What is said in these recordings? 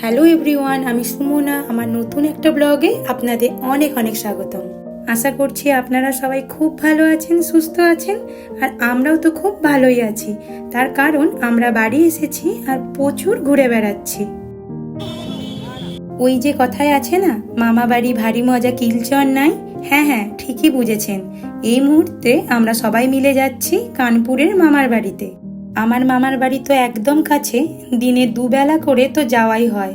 Hello everyone আমি সুমনা। আমার নতুন একটা ব্লগে আপনাদের অনেক অনেক স্বাগতম। আশা করছি আপনারা সবাই খুব ভালো আছেন, সুস্থ আছেন, আর আমরাও তো খুব ভালোই আছি। তার কারণ আমরা বাড়ি এসেছি আর প্রচুর ঘুরে বেড়াচ্ছি। ওই যে কথায় আছে না, মামা বাড়ি ভারী মজা কিলচর নাই? হ্যাঁ হ্যাঁ ঠিকই বুঝেছেন। এই মুহূর্তে আমরা সবাই মিলে যাচ্ছি কানপুরের মামার বাড়িতে। আমার মামার বাড়ি তো একদম কাছে, দিনে দুবেলা করে তো যাওয়াই হয়।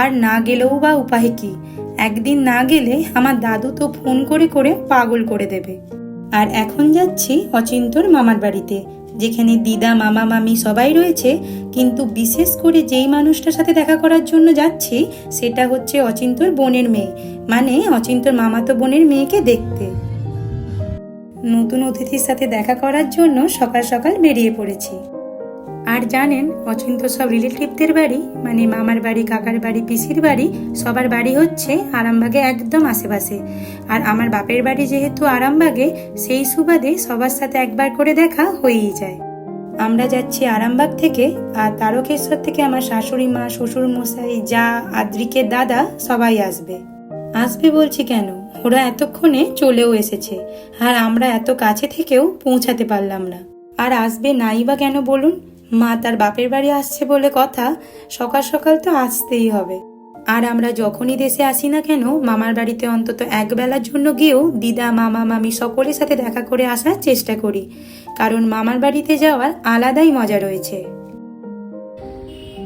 আর না গেলেও বা উপায় কি? একদিন না গেলে আমার দাদু তো ফোন করে করে পাগল করে দেবে। আর এখন যাচ্ছি অচিন্তর মামার বাড়িতে, যেখানে দিদা, মামা, মামি সবাই রয়েছে, কিন্তু বিশেষ করে যেই মানুষটার সাথে দেখা করার জন্য যাচ্ছি, সেটা হচ্ছে অচিন্তর বোনের মেয়ে। মানে অচিন্তর মামাতো বোনের মেয়েকে দেখতে। নতুন অতিথির সাথে দেখা করার জন্য সকাল সকাল বেরিয়ে পড়েছি। আর জানেন অচিন্ত সব রিলেটিভদের বাড়ি মানে মামার বাড়ি, কাকার বাড়ি, পিসির বাড়ি, সবার বাড়ি হচ্ছে আরামবাগে একদম আশেপাশে। আর আমার বাপের বাড়ি যেহেতু আরামবাগে, সেই সুবাদে সবার সাথে একবার করে দেখা হয়েই যায়। আমরা যাচ্ছি আরামবাগ থেকে, আর তারকেশ্বর থেকে আমার শাশুড়ি মা, শ্বশুর মশাই, যা, আদ্রিকের দাদা, সবাই আসবে। আসবে বলছি কেন? ওরা এতক্ষণে চলেও এসেছে, আর আমরা এত কাছে থেকেও পৌঁছাতে পারলাম না। আর আসবে নাই বা কেন বলুন? মা তার বাপের বাড়ি আসছে বলে কথা, সকাল সকাল তো আসতেই হবে। আর আমরা যখনই দেশে আসি না কেন, মামার বাড়িতে অন্তত এক বেলার জন্য গিয়েও দিদা, মামা, মামি সকলের সাথে দেখা করে আসার চেষ্টা করি, কারণ মামার বাড়িতে যাওয়ার আলাদাই মজা রয়েছে।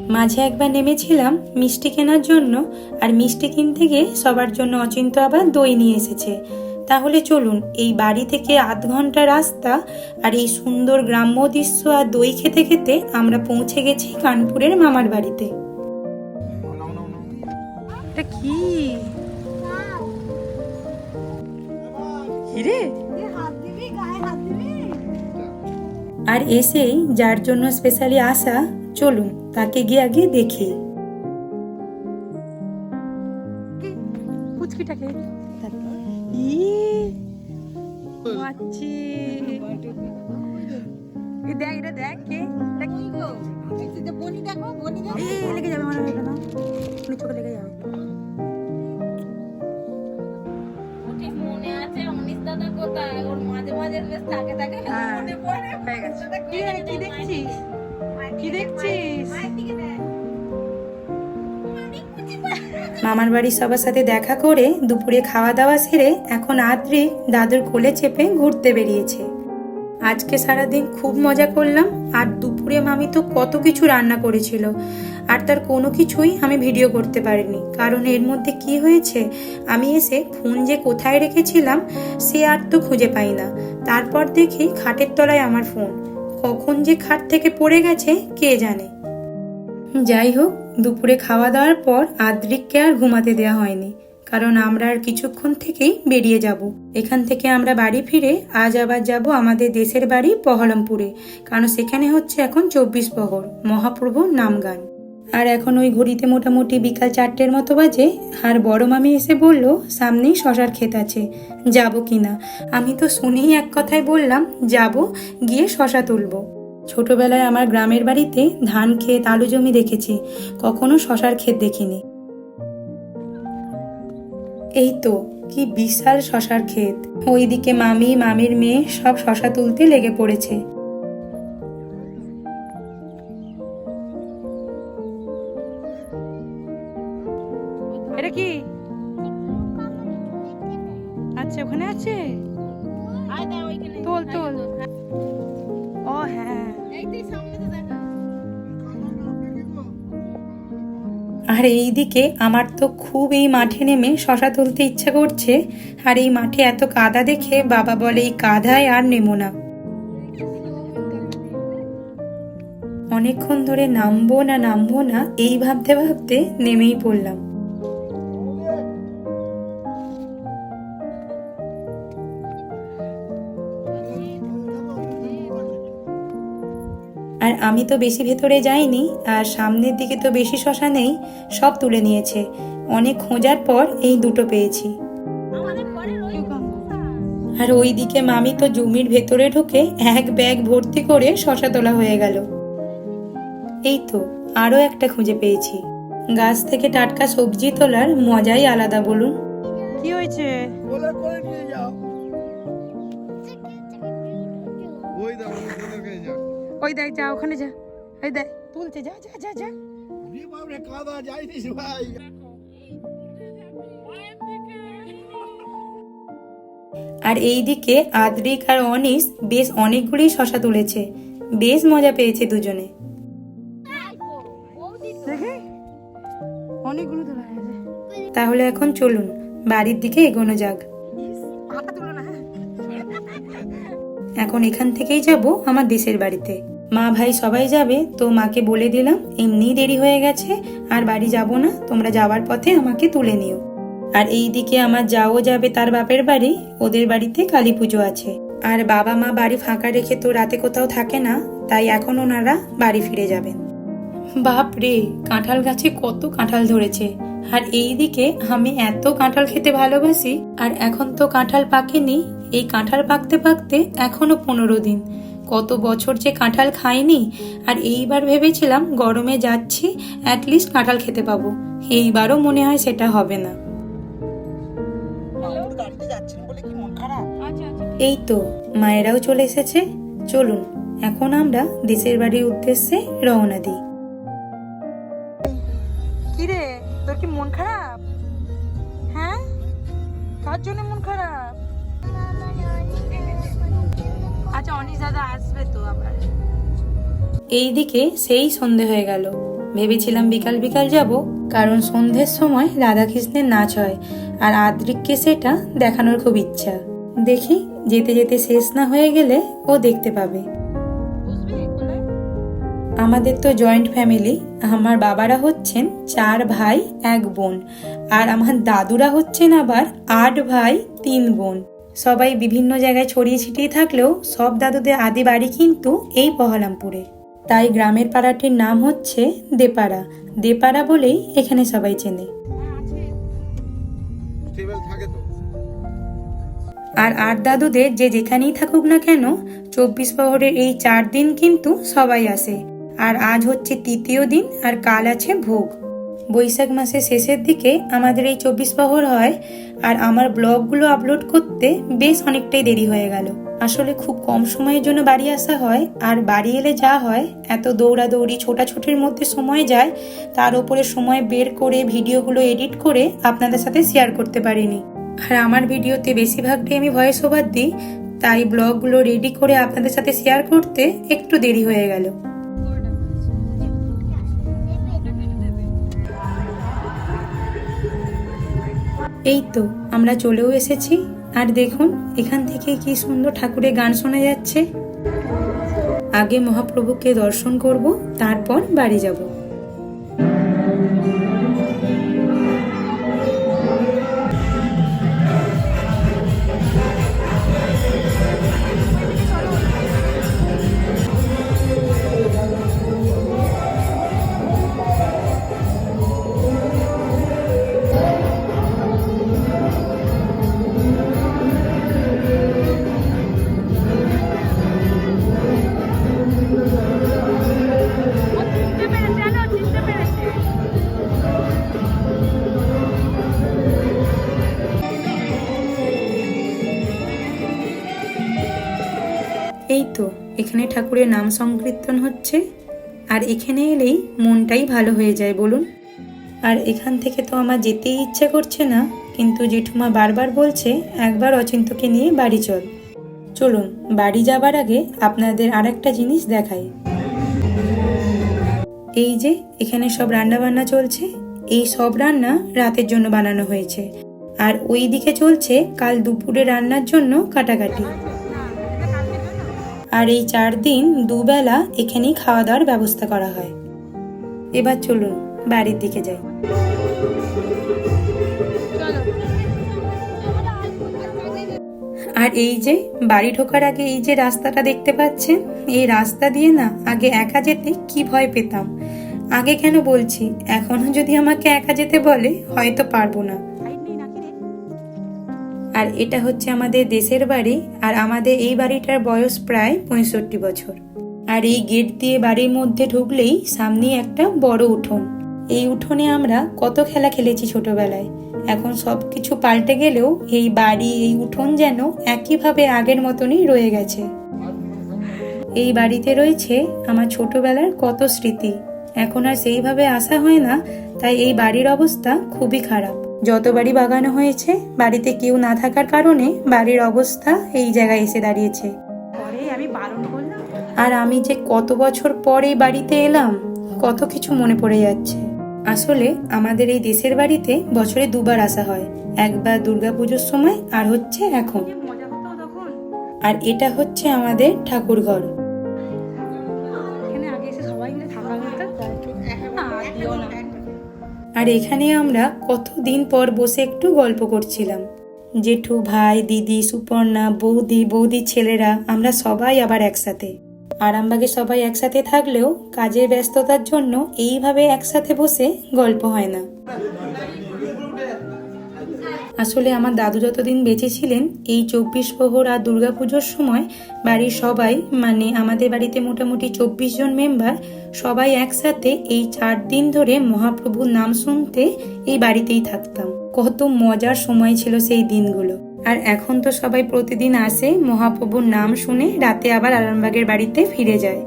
মাঝে একবার নেমেছিলাম মিষ্টি কেনার জন্য, আর মিষ্টি কিনতে গিয়ে সবার জন্য অচিন্ত আবার দই নিয়ে এসেছে। তাহলে চলুন এই বাড়ি থেকে আধ ঘণ্টা রাস্তা আর এই সুন্দর গ্রাম্য দৃশ্য আর দই খেতে খেতে আমরা পৌঁছে গেছি কানপুরের মামার বাড়িতে। কি? রে আর এসেই যার জন্য স্পেশালি আসা চলুন তাকে গিয়ে আগে দেখি বাড়ির সবার সাথে দেখা করে দুপুরে খাওয়া দাওয়া সেরে এখন আদ্রি দাদুর কোলে চেপে ঘুরতে বেরিয়েছে। আজকে সারাদিন খুব মজা করলাম, আর দুপুরে মামি তো কত কিছু রান্না করেছিল, আর তার কোনো কিছুই আমি ভিডিও করতে পারিনি। কারণ এর মধ্যে কি হয়েছে, আমি এসে ফোন যে কোথায় রেখেছিলাম, সে আর তো খুঁজে পাই না। তারপর দেখি খাটের তলায় আমার ফোন। কখন যে খাট থেকে পড়ে গেছে, কে জানে? যাই হোক দুপুরে খাওয়া দাওয়ার পর আদ্রিককে আর ঘুমাতে দেওয়া হয়নি, কারণ আমরা আর কিছুক্ষণ থেকেই বেরিয়ে যাব। এখান থেকে আমরা বাড়ি ফিরে আজ আবার যাব আমাদের দেশের বাড়ি বহরমপুরে কারণ সেখানে হচ্ছে এখন চব্বিশ প্রহর মহাপ্রভুর নাম গান আর এখন ওই ঘড়িতে মোটামুটি বিকাল চারটের মতো বাজে, আর বড় মামি এসে বলল, সামনেই শশার ক্ষেত আছে, যাব কিনা আমি তো শুনেই এক কথায় বললাম, যাব, গিয়ে শশা তুলবো। ছোটবেলায় আমার গ্রামের বাড়িতে ধান ক্ষেত আলু জমি দেখেছি। কখনো শশার ক্ষেত দেখিনি। এই তো কি বিশাল শশার ক্ষেত। ওইদিকে মামি মামির মেয়ে সব শশা তুলতে লেগে পড়েছে। এটা কি? আচ্ছা ওখানে আছে? আয় দাও ওইখানে তোল তোল। হ্যাঁ এই আর এইদিকে আমার তো খুব এই মাঠে নেমে শশা তুলতে ইচ্ছা করছে। আর এই মাঠে এত কাদা দেখে বাবা বলে, এই কাদায় আর নেমো না। অনেকক্ষণ ধরে নামবো না নামবো না, এই ভাবতে ভাবতে নেমেই পড়লাম। আমি তো বেশি ভেতরে যাইনি আর সামনের দিকে তো বেশি শশা নেই সব তুলে নিয়েছে। অনেক খোঁজার পর এই দুটো পেয়েছি। আমাদের ঘরের ওই আর ওইদিকে মামি তো জমির ভেতরে ঢুকে এক ব্যাগ ভর্তি করে শশা তোলা হয়ে গেল। এই তো আরও একটা খুঁজে পেয়েছি। গাছ থেকে টাটকা সবজি তোলার মজাই আলাদা বলুন। কি হয়েছে? বলে করে নিয়ে যাও। ওই ওই দেখ যা ওখানে যা। ওই দেখ তুলছে যা যা যা যা। কাদা ভাই। আর এইদিকে আদ্রিক আর অনিস বেশ অনেকগুলি শশা তুলেছে। বেশ মজা পেয়েছে দুজনে। তাহলে এখন চলুন বাড়ির দিকে এগোনো যাক। এখন এখান থেকেই যাব আমার দেশের বাড়িতে। মা ভাই সবাই যাবে, তো মাকে বলে দিলাম এমনি দেরি হয়ে গেছে, আর বাড়ি যাব না, তোমরা যাওয়ার পথে আমাকে তুলে নিও। আর এই দিকে আমার যাও যাবে তার বাপের বাড়ি, ওদের বাড়িতে কালী পুজো আছে। আর বাবা মা বাড়ি ফাঁকা রেখে তো রাতে কোথাও থাকে না, তাই এখন ওনারা বাড়ি ফিরে যাবেন। বাপ রে, কাঁঠাল গাছে কত কাঁঠাল ধরেছে। আর এই দিকে আমি এত কাঁঠাল খেতে ভালোবাসি, আর এখন তো কাঁঠাল পাকেনি, এই কাঁঠাল পাকতে পাকতে এখনও পনেরো দিন। কত বছর যে কাঁঠাল খাইনি আর এইবার ভেবেছিলাম গরমে যাচ্ছি অ্যাটলিস্ট কাঁঠাল খেতে পাবো। এইবারও মনে হয় সেটা হবে না। মন আচ্ছা আচ্ছা। এই তো মায়েরাও চলে এসেছে। চলুন এখন আমরা দেশের বাড়ির উদ্দেশ্যে রওনা দিই। কি রে তোর কি মন খারাপ? হ্যাঁ? কার জন্য মন খারাপ? আচ্ছা অনিশ দাদা আসবে তো আবার। এইদিকে সেই সন্ধে হয়ে গেল। ভেবেছিলাম বিকাল বিকাল যাব কারণ সন্ধ্যের সময় রাধাকৃষ্ণের নাচ হয় আর আদ্রিককে সেটা দেখানোর খুব ইচ্ছা। দেখি যেতে যেতে শেষ না হয়ে গেলে ও দেখতে পাবে। আমাদের তো জয়েন্ট ফ্যামিলি আমার বাবারা হচ্ছেন চার ভাই এক বোন আর আমার দাদুরা হচ্ছেন আবার আট ভাই তিন বোন। সবাই বিভিন্ন জায়গায় ছড়িয়ে ছিটিয়ে থাকলেও সব দাদুদের আদি বাড়ি কিন্তু এই পহলামপুরে। তাই গ্রামের পাড়াটির নাম হচ্ছে দেপাড়া। দেপাড়া বলেই এখানে সবাই চেনে। আর আট দাদুদের যে যেখানেই থাকুক না কেন, চব্বিশ প্রহরের এই চার দিন কিন্তু সবাই আসে। আর আজ হচ্ছে তৃতীয় দিন আর কাল আছে ভোগ। বৈশাখ মাসের শেষের দিকে আমাদের এই চব্বিশ প্রহর হয় আর আমার ব্লগগুলো আপলোড করতে বেশ অনেকটাই দেরি হয়ে গেল। আসলে খুব কম সময়ের জন্য বাড়ি আসা হয় আর বাড়ি এলে যা হয়, এত দৌড়াদৌড়ি, ছোটাছুটির মধ্যে সময় যায়, তার উপরে সময় বের করে ভিডিওগুলো এডিট করে আপনাদের সাথে শেয়ার করতে পারিনি। আর আমার ভিডিওতে বেশিরভাগটাই আমি ভয়েস ওভার দিই, তাই ব্লগগুলো রেডি করে আপনাদের সাথে শেয়ার করতে একটু দেরি হয়ে গেল। এই তো, আমরা চলেও এসেছি। আর দেখুন, এখান থেকে কি সুন্দর ঠাকুরের গান শোনা যাচ্ছে। আগে মহাপ্রভুকে দর্শন করব, তারপর বাড়ি যাব। এখানে ঠাকুরের নাম সংকীর্তন হচ্ছে, আর এখানে এলেই মনটাই ভালো হয়ে যায় বলুন। আর এখান থেকে তো আমার যেতেই ইচ্ছে করছে না, কিন্তু জেঠুমা বারবার বলছে, একবার অচিন্তকে নিয়ে বাড়ি চল। চলুন, বাড়ি যাবার আগে আপনাদের আর একটা জিনিস দেখাই। এই যে, এখানে সব রান্না বান্না চলছে, এই সব রান্না রাতের জন্য বানানো হয়েছে। আর ওই দিকে চলছে কাল দুপুরে রান্নার জন্য কাটাকাটি। আর এই চার দিন দুবেলা এখানেই খাওয়া দাওয়ার ব্যবস্থা করা হয়। এবার চলুন, বাড়ির দিকে যাই। আর এই যে, বাড়ি ঢোকার আগে এই যে রাস্তাটা দেখতে পাচ্ছেন? এই রাস্তা দিয়ে না আগে একা যেতে কি ভয় পেতাম। আগে কেন বলছি এখনও যদি আমাকে একা যেতে বলে, হয়তো পারব না। আর এটা হচ্ছে আমাদের দেশের বাড়ি, আর আমাদের এই বাড়িটার বয়স প্রায় পঁয়ষট্টি বছর। আর এই গেট দিয়ে বাড়ির মধ্যে ঢুকলেই সামনেই একটা বড় উঠোন। এই উঠোনে আমরা কত খেলা খেলেছি ছোটবেলায়। এখন সব কিছু পাল্টে গেলেও এই বাড়ি, এই উঠোন যেন একইভাবে আগের মতনই রয়ে গেছে। এই বাড়িতে রয়েছে আমার ছোটবেলার কত স্মৃতি। এখন আর সেইভাবে আসা হয় না, তাই এই বাড়ির অবস্থা খুবই খারাপ। যত বাড়ি বাগানো হয়েছে বাড়িতে কেউ না থাকার কারণে বাড়ির অবস্থা এই জায়গায় এসে দাঁড়িয়েছে। পরে আমি বারণ করলাম। আর আমি যে কত বছর পরে বাড়িতে এলাম কত কিছু মনে পড়ে যাচ্ছে। আসলে আমাদের এই দেশের বাড়িতে বছরে দুবার আসা হয়। একবার দুর্গাপুজোর সময় আর হচ্ছে এখন। আর এটা হচ্ছে আমাদের ঠাকুর আর এখানে আমরা কতদিন পর বসে একটু গল্প করছিলাম। জেঠু ভাই, দিদি, সুপর্ণা, বৌদি বৌদি ছেলেরা, আমরা সবাই আবার একসাথে। আরামবাগে সবাই একসাথে থাকলেও কাজের ব্যস্ততার জন্য এইভাবে একসাথে বসে গল্প হয় না। আসলে আমার দাদু যতদিন বেঁচে ছিলেন, এই চব্বিশ প্রহর আর দুর্গাপুজোর সময় বাড়ির সবাই মানে আমাদের বাড়িতে মোটামুটি চব্বিশ জন মেম্বার সবাই একসাথে এই চার দিন ধরে মহাপ্রভুর নাম শুনতে এই বাড়িতেই থাকতাম। কত মজার সময় ছিল সেই দিনগুলো। আর এখন তো সবাই প্রতিদিন আসে, মহাপ্রভুর নাম শুনে রাতে আবার আরামবাগের বাড়িতে ফিরে যায়।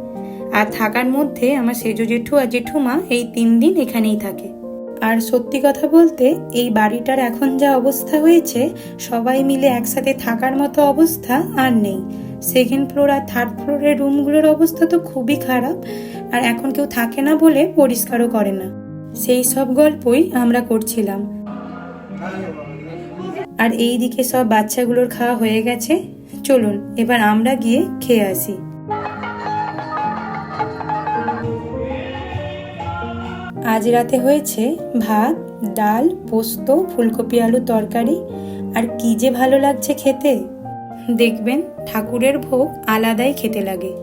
আর থাকার মধ্যে আমার সেজো জেঠু আর জেঠুমা এই তিন দিন এখানেই থাকে। আর সত্যি কথা বলতে, এই বাড়িটার এখন যা অবস্থা হয়েছে, সবাই মিলে একসাথে থাকার মতো অবস্থা আর নেই। সেকেন্ড ফ্লোর আর থার্ড ফ্লোরের রুমগুলোর অবস্থা তো খুবই খারাপ, আর এখন কেউ থাকে না বলে পরিষ্কারও করে না। সেই সব গল্পই আমরা করছিলাম। আর এই দিকে সব বাচ্চাগুলোর খাওয়া হয়ে গেছে। চলুন, এবার আমরা গিয়ে খেয়ে আসি। আজ রাতে হয়েছে ভাত, ডাল, পোস্ত, ফুলকপি, আলু তরকারি। আর কি যে ভালো লাগছে খেতে। দেখবেন, ঠাকুরের ভোগ আলাদাই খেতে লাগে।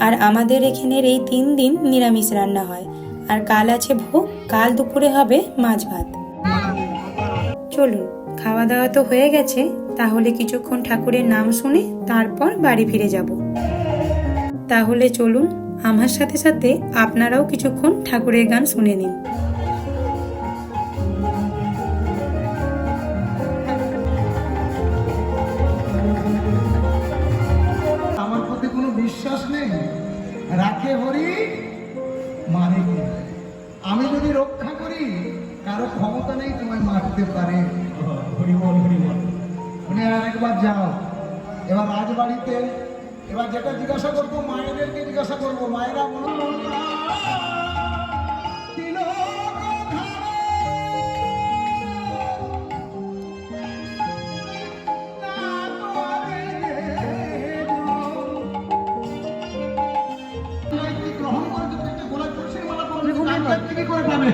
আর আমাদের এখানের এই তিন দিন নিরামিষ রান্না হয়। আর কাল আছে ভোগ, কাল দুপুরে হবে মাছ ভাত। চলুন খাওয়া দাওয়া তো হয়ে গেছে। তাহলে কিছুক্ষণ ঠাকুরের নাম শুনে তারপর বাড়ি ফিরে যাব। তাহলে চলুন আমার সাথে সাথে আপনারাও কিছুক্ষণ ঠাকুরের গান শুনে নিন। আমার প্রতি কোনো বিশ্বাস নেই? রাখে হরি মানে আমি যদি রক্ষা করি কারও ক্ষমতা নেই তোমায় মারতে পারে। হরিবল হরিবল মানে আর একবার যাও। এবার রাজবাড়িতে এবার যেটা জিজ্ঞাসা করব মায়েদেরকে জিজ্ঞাসা করব মায়েরা মনে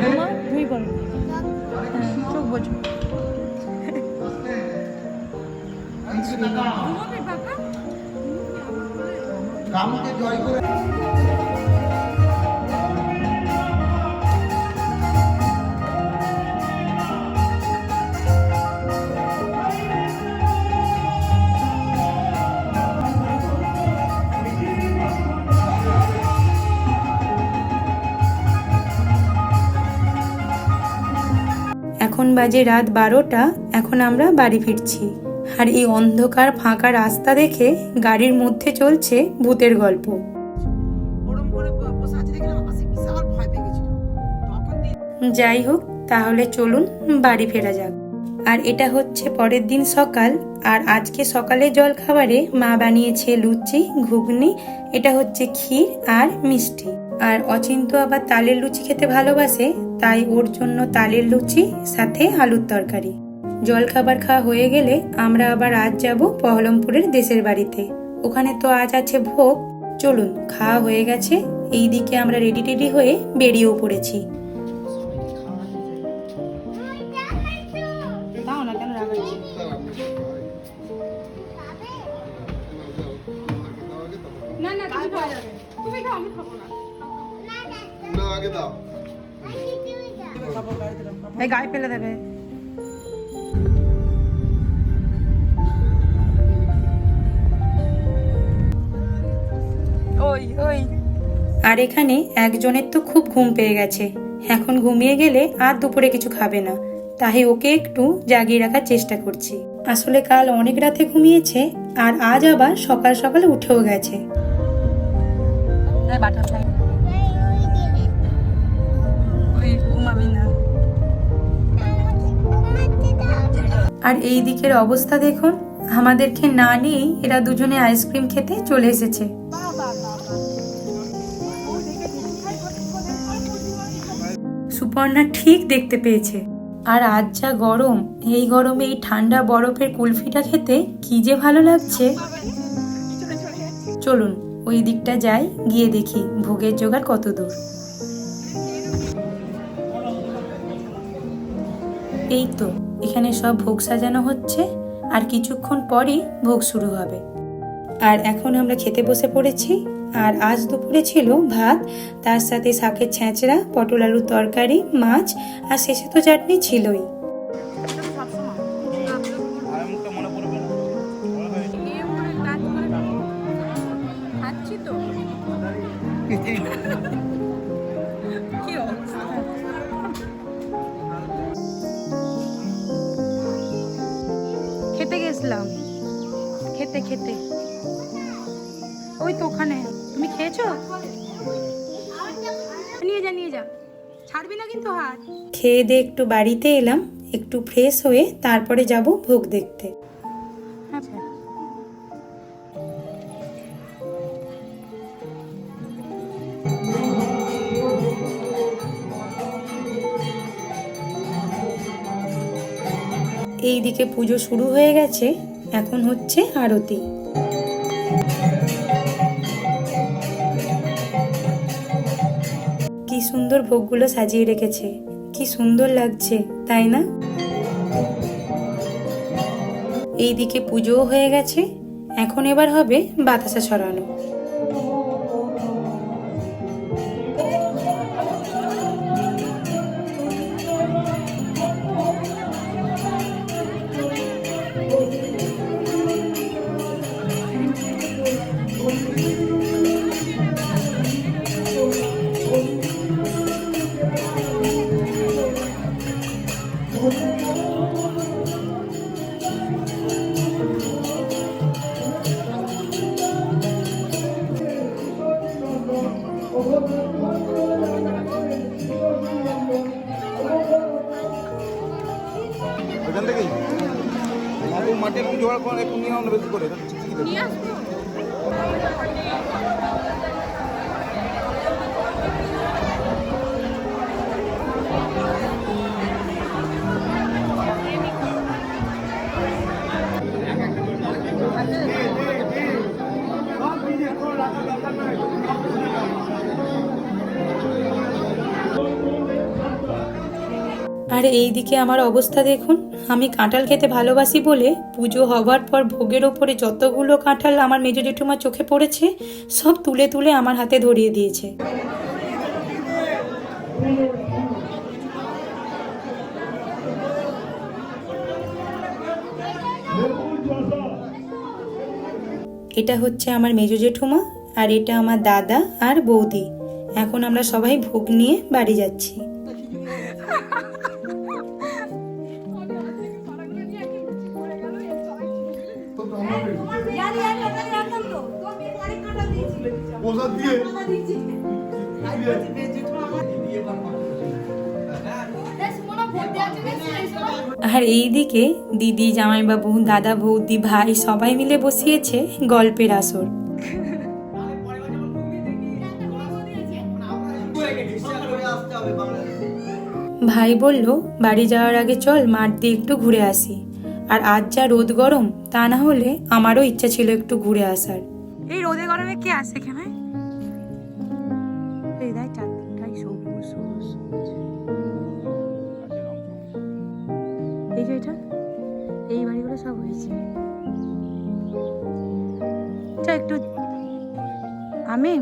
হ্যাঁ। চোখ বোঝো আস্তে। কামকে জয় করে এখন বাজে রাত বারোটা এখন আমরা বাড়ি ফিরছি। আর এই অন্ধকার ফাঁকা রাস্তা দেখে গাড়ির মধ্যে চলছে ভূতের গল্প। যাই হোক, তাহলে চলুন বাড়ি ফেরা যাক। আর এটা হচ্ছে পরের দিন সকাল, আর আজকে সকালে জল খাবারে মা বানিয়েছে লুচি, ঘুগনি, এটা হচ্ছে ক্ষীর আর মিষ্টি। আর অচিন্ত আবার তালের লুচি খেতে ভালোবাসে, তাই ওর জন্য তালের লুচি, সাথে আলুর তরকারি। জলখাবার খাওয়া হয়ে গেলে আমরা আবার আজ যাব পহলমপুরের দেশের বাড়িতে। ওখানে তো আজ আছে ভোগ। চলুন খাওয়া হয়ে গেছে। এই দিকে আমরা রেডি টেডি হয়ে বেরিয়েও পড়েছি। গায়ে ফেলে দেবে। আর এখানে একজনের তো খুব ঘুম পেয়ে গেছে। এখন ঘুমিয়ে গেলে আর দুপুরে কিছু খাবে না। তাই ওকে একটু জাগিয়ে রাখার চেষ্টা করছি। আসলে কাল অনেক রাতে ঘুমিয়েছে আর আজ আবার সকাল সকালে উঠেও গেছে। আর এই দিকের অবস্থা দেখুন আমাদেরকে না নিয়েই এরা দুজনে আইসক্রিম খেতে চলে এসেছে। সুপর্ণা ঠিক দেখতে পেয়েছে। আর আজ যা গরম, এই গরমে এই ঠান্ডা বরফের কুলফিটা খেতে কি যে ভালো লাগছে। চলুন, ওই দিকটা যাই, গিয়ে দেখি ভোগের জোগাড় কত দূর। এই তো, এখানে সব ভোগ সাজানো হচ্ছে, আর কিছুক্ষণ পরেই ভোগ শুরু হবে। আর এখন আমরা খেতে বসে পড়েছি। আর আজ দুপুরে ছিল ভাত, তার সাথে শাকের ছেঁচড়া, পটল আলুর তরকারি, মাছ, আর শেষে তো চাটনি ছিলই। খেতে গেছিলাম। খেতে খেতে। ওই তো ওখানে। তুমি খেয়েছো? নিয়ে যা নিয়ে যা। ছাড়বি না কিন্তু হাত। খেয়ে দিয়ে একটু বাড়িতে এলাম একটু ফ্রেশ হয়ে তারপরে যাব ভোগ দেখতে। আচ্ছা। এই দিকে পুজো শুরু হয়ে গেছে এখন হচ্ছে আরতি। সুন্দর ভোগগুলো সাজিয়ে রেখেছে। কি সুন্দর লাগছে, তাই না? এইদিকে পুজোও হয়ে গেছে। এখন এবার হবে বাতাসা ছড়ানো জোগাড় করে একটু নিয়ে আনবে করে। নিয়ে আসব আর এই দিকে আমার অবস্থা দেখুন। আমি কাঁঠাল খেতে ভালোবাসি বলে পুজো হবার পর ভোগের ওপরে যতগুলো কাঁঠাল আমার মেজ জেঠুমার চোখে পড়েছে, সব তুলে তুলে আমার হাতে ধরিয়ে দিয়েছে। এটা হচ্ছে আমার মেজ জেঠুমা আর এটা আমার দাদা আর বৌদি। এখন আমরা সবাই ভোগ নিয়ে বাড়ি যাচ্ছি। আর এই দিকে দিদি, জামাইবাবু, দাদা, বৌদি, ভাই সবাই মিলে বসিয়েছে গল্পের আসর। ভাই বলল, বাড়ি যাওয়ার আগে চল, মাঠ দিয়ে একটু ঘুরে আসি। আর আজ যা রোদ গরম, তা না হলে আমারও ইচ্ছা ছিল একটু ঘুরে আসার। এই রোদে গরমে কে আসে এই যে এটা? এই বাড়িগুলো সব হয়েছে। একটু আমি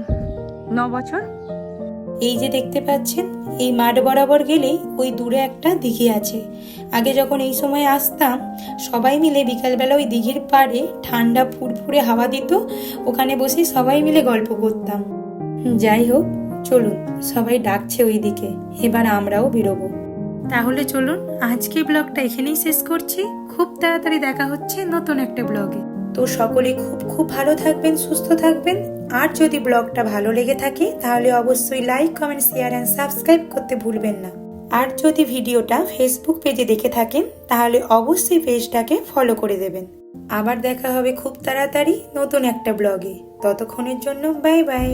ন বছর? এই যে দেখতে পাচ্ছেন, এই মাঠ বরাবর গেলেই ওই দূরে একটা দিঘি আছে। আগে যখন এই সময় আসতাম, সবাই মিলে বিকালবেলা ওই দিঘির পাড়ে ঠান্ডা ফুরফুরে হাওয়া দিত, ওখানে বসে সবাই মিলে গল্প করতাম। যাই হোক, চলুন, সবাই ডাকছে ওই দিকে এবার আমরাও বেরোবো। তাহলে চলুন আজকে ব্লগটা এখানেই শেষ করছি। খুব তাড়াতাড়ি দেখা হচ্ছে নতুন একটা ব্লগে। তো সকলে খুব খুব ভালো থাকবেন, সুস্থ থাকবেন। আর যদি ব্লগটা ভালো লেগে থাকে, তাহলে অবশ্যই like comment share and subscribe করতে ভুলবেন না। আর যদি ভিডিওটা ফেসবুক পেজে দেখে থাকেন, তাহলে অবশ্যই পেজটাকে ফলো করে দেবেন। আবার দেখা হবে খুব তাড়াতাড়ি নতুন একটা ব্লগে। ততক্ষণের জন্য বাই বাই